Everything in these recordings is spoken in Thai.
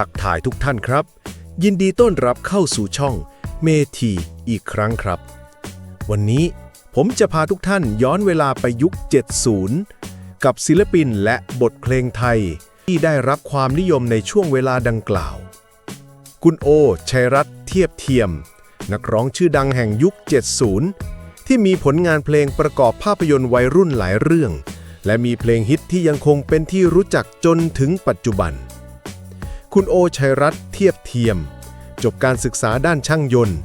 ทักทายทุกท่านครับ ยินดีต้อนรับเข้าสู่ช่องเมทีอีกครั้งครับ วันนี้ผมจะพาทุกท่านย้อนเวลาไปยุค 70 กับศิลปินและบทเพลงไทย ที่ได้รับความนิยมในช่วงเวลาดังกล่าว คุณโอ ชัยรัตน์เทียบเทียม นักร้องชื่อดังแห่งยุค 70 ที่มีผลงานเพลงประกอบภาพยนตร์วัยรุ่นหลายเรื่อง และมีเพลงฮิตที่ยังคงเป็นที่รู้จักจนถึงปัจจุบัน คุณโอชัยรัตน์เทียบเทียม จบการศึกษาด้านช่างยนต์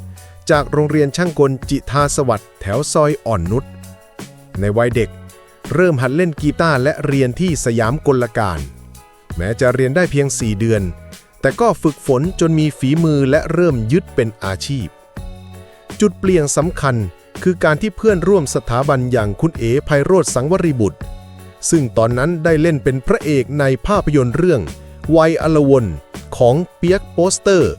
จากโรงเรียนช่างกลจิทาสวัสด์แถวซอยอ่อนนุชในวัยเด็ก เริ่มหัดเล่นกีตาร์และเรียนที่สยามกลการ แม้จะเรียนได้เพียง 4 เดือน แต่ก็ฝึกฝนจนมีฝีมือและเริ่มยึดเป็นอาชีพ จุดเปลี่ยนสำคัญคือการที่เพื่อนร่วมสถาบันอย่างคุณเอ๋ไพโรธสังวริบุตร ซึ่งตอนนั้นได้เล่นเป็นพระเอกในภาพยนตร์เรื่อง วัยอลวนของเปียกโปสเตอร์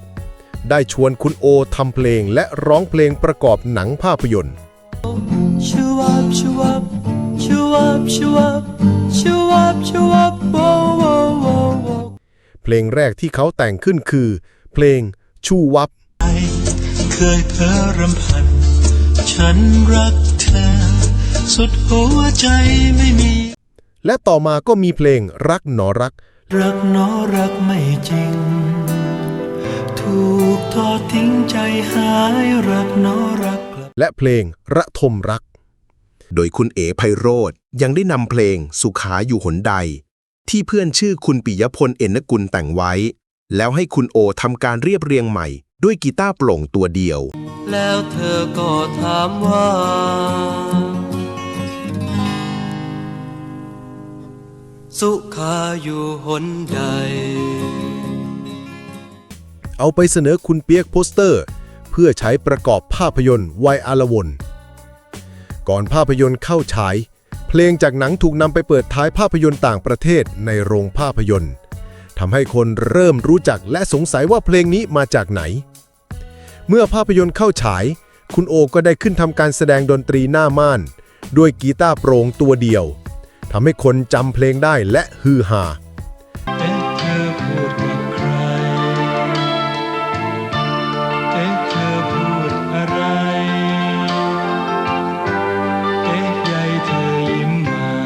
ได้ชวนคุณโอทำเพลงและร้องเพลงประกอบหนังภาพยนตร์ Shoo up, shoo up, shoo up, shoo up, shoo up, shoo up, whoa, whoa, whoa, whoa. เพลงแรกที่เขาแต่งขึ้นคือ เพลงชูวับ เคยเพ้อรำพัน ฉันรักเธอ สุดหัวใจไม่มี และต่อมาก็มีเพลงรักหนอรัก รักน้อรักไม่จริง ถูกทอดทิ้งใจหายรักน้อรักกลับ และเพลงระทมรัก โดยคุณเอ๋ไพโรธยังได้นำเพลงสุขาอยู่หนใด ที่เพื่อนชื่อคุณปิยพลเอ็นกุลแต่งไว้ แล้วให้คุณโอทำการเรียบเรียงใหม่ ด้วยกีตาร์โปร่งตัวเดียว แล้วเธอก็ถามว่า สุขาอยู่หนใด เอาไปเสนอคุณเปียกโปสเตอร์ เพื่อใช้ประกอบภาพยนตร์วัยอาลวน ก่อนภาพยนตร์เข้าฉาย เพลงจากหนังถูกนำไปเปิดท้ายภาพยนตร์ต่างประเทศในโรงภาพยนตร์ทำให้คนเริ่มรู้จักและสงสัยว่าเพลงนี้มาจากไหน เมื่อภาพยนตร์เข้าฉาย คุณโอก็ได้ขึ้นทำการแสดงดนตรีหน้าม่าน ด้วยกีตาร์โปร่งตัวเดียวำให้คนจำเพลงได้และฮือฮาเอ๊ะเธอพูดกับใครเอ๊ะเธอพูดอะไรเอ๊ะใยเธอยิ้มมา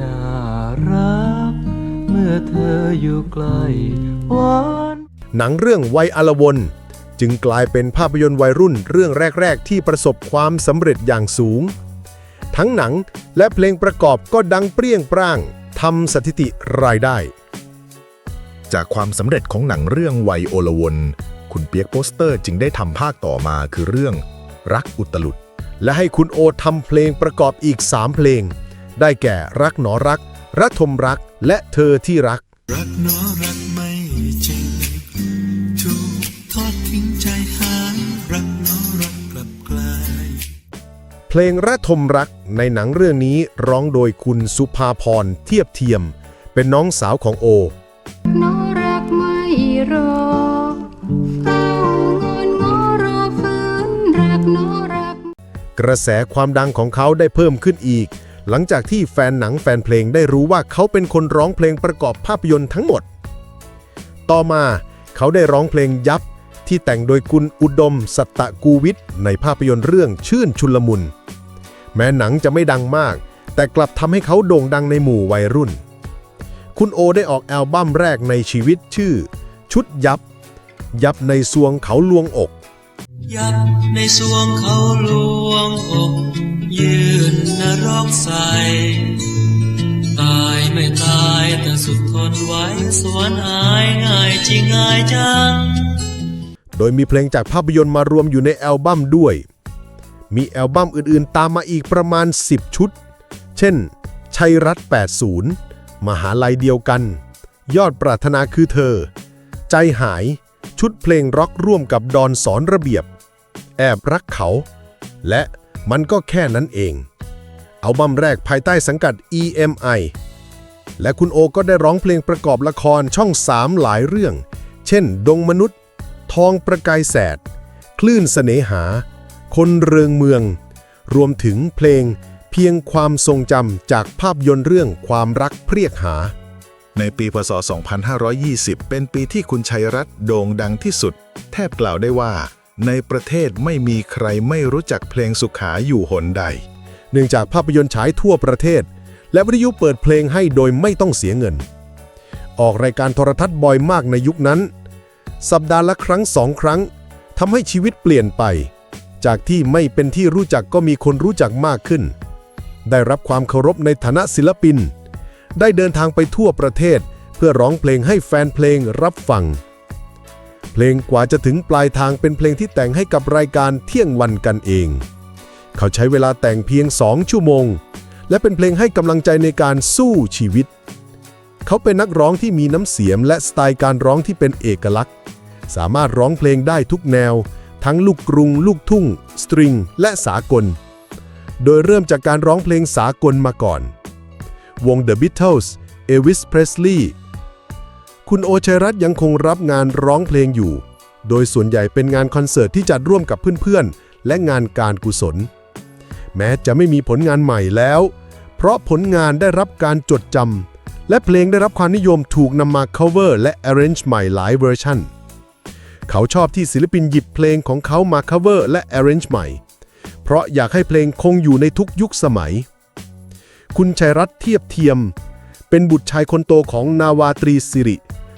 น่ารักเมื่อเธออยู่ใกล้หวานหนังเรื่องวัยอลวน จึงกลายเป็นภาพยนตร์วัยรุ่นเรื่องแรก ๆ ที่ประสบความสำเร็จอย่างสูง ทั้งหนังและเพลงประกอบก็ดังเปรี้ยงปร้างทำสถิติรายได้ จากความสำเร็จของหนังเรื่องวัยโอลวนคุณเปียกโปสเตอร์จึงได้ทำภาคต่อมาคือเรื่องรักอุตลุด และให้คุณโอทำเพลงประกอบอีก 3 เพลง ได้แก่รักหนอรักระทมรักและเธอที่รักรักน้อรัก เพลงระทมรักในหนังเรื่องนี้ร้องโดยคุณสุภาพรเทียบเทียม เป็นน้องสาวของโอ น้อรักไม่รอเฝ้างอนงอรอฟื้นรักน้อรัก กระแสความดังของเขาได้เพิ่มขึ้นอีก หลังจากที่แฟนหนังแฟนเพลงได้รู้ว่าเขาเป็นคนร้องเพลงประกอบภาพยนตร์ทั้งหมด ต่อมาเขาได้ร้องเพลงยับที่แต่งโดยคุณอุดม สัตตะกูวิทย์ในภาพยนตร์เรื่องชื่นชุลมุน แม้หนังจะไม่ดังมาก แต่กลับทำให้เขาโด่งดังในหมู่วัยรุ่น คุณโอได้ออกอัลบั้มแรกในชีวิตชื่อ ชุดยับ ยับในสวงเขาลวงอก ยับในสวงเขาลวงอก ยืนนรกใส ตายไม่ตายแต่สุดทนไว้สวนอายง่ายจริงง่ายจัง โดยมีเพลงจากภาพยนตร์มารวมอยู่ในอัลบั้มด้วย มีอัลบั้มอื่นๆ ตามมาอีกประมาณ 10 ชุด เช่น ชัยรัตน์80 มหาลัยเดียวกัน ยอดปรารถนาคือเธอ ใจหาย ชุดเพลงร็อกร่วมกับดอนสอนระเบียบ แอบรักเขา และมันก็แค่นั้นเอง อัลบั้มแรกภายใต้สังกัด EMI และคุณโอก็ได้ร้องเพลงประกอบละครช่อง3หลายเรื่อง เช่น ดงมนุษย์ ทองประกายแสด คลื่นเสน่หา คนเริงเมือง รวมถึงเพลงเพียงความทรงจำจากภาพยนตร์เรื่องความรักเพรียกหา ในปีพศ 2520 เป็นปีที่คุณชัยรัตน์โด่งดังที่สุด แทบกล่าวได้ว่า ในประเทศไม่มีใครไม่รู้จักเพลงสุขาอยู่หนใด เนื่องจากภาพยนตร์ฉายทั่วประเทศ และวิทยุเปิดเพลงให้โดยไม่ต้องเสียเงิน ออกรายการโทรทัศน์บ่อยมากในยุคนั้น สัปดาห์ละครั้งสองครั้งทำให้ชีวิตเปลี่ยนไป จากที่ไม่เป็นที่รู้จักก็มีคนรู้จักมากขึ้น ได้รับความเคารพในฐานะศิลปิน ได้เดินทางไปทั่วประเทศ เพื่อร้องเพลงให้แฟนเพลงรับฟัง เพลงกว่าจะถึงปลายทางเป็นเพลงที่แต่งให้กับรายการเที่ยงวันกันเอง เขาใช้เวลาแต่งเพียง2ชั่วโมง และเป็นเพลงให้กำลังใจในการสู้ชีวิต เขาเป็นนักร้องที่มีน้ำเสียงและสไตล์การร้องที่เป็นเอกลักษณ์ สามารถร้องเพลงได้ทุกแนว ทั้งลูกกรุง ลูกทุ่ง สตริง และสากล โดยเริ่มจากการร้องเพลงสากลมาก่อน วง The Beatles เอวิส เพรสลีย์คุณโอชัยรัตน์ยังคงรับงานร้องเพลงอยู่ โดยส่วนใหญ่เป็นงานคอนเสิร์ตที่จัดร่วมกับเพื่อนๆ และงานการกุศล แม้จะไม่มีผลงานใหม่แล้ว เพราะผลงานได้รับการจดจำและเพลงได้รับความนิยมถูกนำมา cover และ arrange ใหม่หลายเวอร์ชัน เขาชอบที่ศิลปินหยิบเพลงของเขามา cover และ arrange ใหม่ เพราะอยากให้เพลงคงอยู่ในทุกยุคสมัย คุณชัยรัตน์เทียบเทียม เป็นบุตรชายคนโตของนาวาตรีสิริ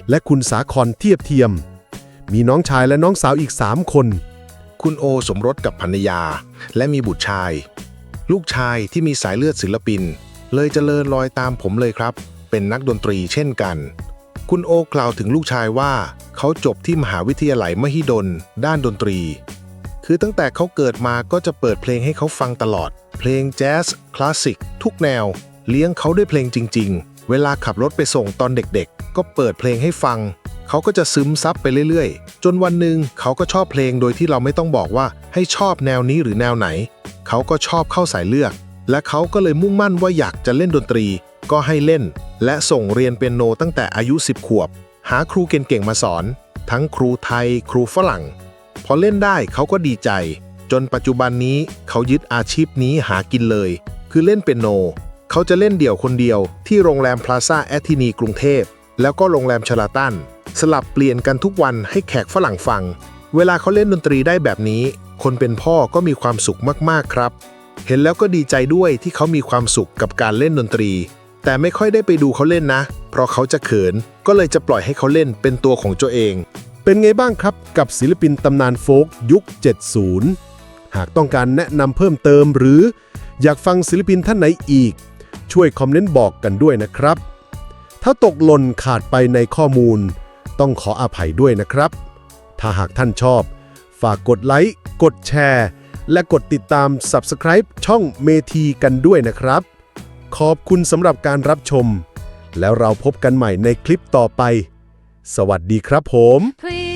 และคุณสาครเทียบเทียม มีน้องชายและน้องสาวอีก 3 คน คุณโอสมรสกับภรรยา และมีบุตรชาย ลูกชายที่มีสายเลือดศิลปิน เลยเจริญรอยตามผมเลยครับ เป็นนักดนตรีเช่นกัน คุณโอกล่าวถึงลูกชายว่า เขาจบที่มหาวิทยาลัยมหิดล ด้านดนตรี คือตั้งแต่เขาเกิดมาก็จะเปิดเพลงให้เขาฟังตลอด เพลงแจ๊สคลาสสิกทุกแนว เลี้ยงเขาด้วยเพลงจริง ๆ เวลาขับรถไปส่งตอนเด็กๆ ก็เปิดเพลงให้ฟัง เขาก็จะซึมซับไปเรื่อยๆ จนวันหนึ่งเขาก็ชอบเพลงโดยที่เราไม่ต้องบอกว่าให้ชอบแนวนี้หรือแนวไหน เขาก็ชอบเข้าสายเลือก และเขาก็เลยมุ่งมั่นว่าอยากจะเล่นดนตรี ก็ให้เล่น และส่งเรียนเปียโนตั้งแต่อายุ 10 ขวบ หาครูเก่งๆมาสอน ทั้งครูไทย ครูฝรั่ง พอเล่นได้เขาก็ดีใจ จนปัจจุบันนี้เขายึดอาชีพนี้หากินเลย คือเล่นเปียโน เขาจะเล่นเดี่ยวคนเดียวที่โรงแรมพลาซ่าแอตทินีกรุงเทพ แล้วก็โรงแรมชลาตัน สลับเปลี่ยนกันทุกวันให้แขกฝรั่งฟัง เวลาเขาเล่นดนตรีได้แบบนี้ คนเป็นพ่อก็มีความสุขมากๆครับเห็นแล้วก็ดีใจด้วยที่เขามีความสุขกับการเล่นดนตรี แต่ไม่ค่อยได้ไปดูเขาเล่นนะ เพราะเขาจะเขิน ก็เลยจะปล่อยให้เขาเล่นเป็นตัวของตัวเอง เป็นไงบ้างครับกับศิลปินตำนานโฟกยุค 70 หากต้องการแนะนำเพิ่มเติมหรือ อยากฟังศิลปินท่านไหนอีก ช่วยคอมเมนต์บอกกันด้วยนะครับ ถ้าตกหล่นขาดไปในข้อมูล ต้องขออภัยด้วยนะครับ ถ้าหากท่านชอบ ฝากกดไลค์ กดแชร์ และกดติดตาม Subscribe ช่องเมทีกันด้วยนะครับ ขอบคุณสำหรับการรับชม แล้วเราพบกันใหม่ในคลิปต่อไป สวัสดีครับผม Please